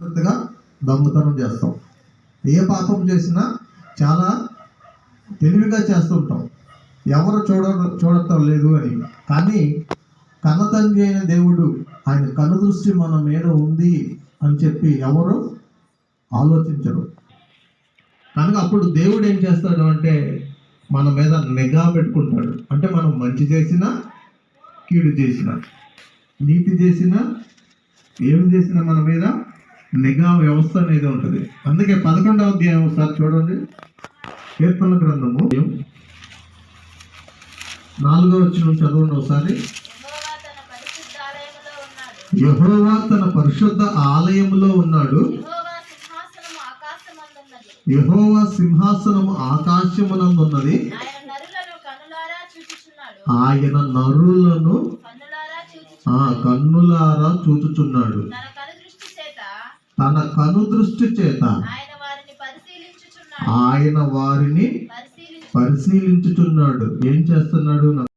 జాగ్రత్తగా దొంగతనం చేస్తాం. ఏ పాపం చేసినా చాలా తెలివిగా చేస్తుంటాం ఎవరు చూడ చూడటం లేదు అని. కానీ కన్నతండ్రి అయిన దేవుడు ఆయన కనుదృష్టి మన మీద ఉంది అని చెప్పి ఎవరు ఆలోచించరు. కనుక అప్పుడు దేవుడు ఏం చేస్తాడు అంటే మన మీద నిఘా పెట్టుకుంటాడు. అంటే మనం మంచి చేసినా కీడు చేసినా నీతి చేసినా ఏమి చేసినా మన మీద నిఘా వ్యవస్థ అనేది ఉంటుంది. అందుకే పదకొండవ అధ్యాయం ఒకసారి చూడండి. కీర్తన గ్రంథము. నాలుగో వచ్చిన చదవండి ఒకసారి. యహోవా తన పరిశుద్ధ ఆలయంలో ఉన్నాడు. యహోవా సింహాసనము ఆకాశమునందున్నది. ఆయన నరులను కన్నులారా చూచుచున్నాడు. తన కను దృష్టి చేత ఆయన వారిని పరిశీలించుచున్నాడు. ఏం చేస్తున్నాడు?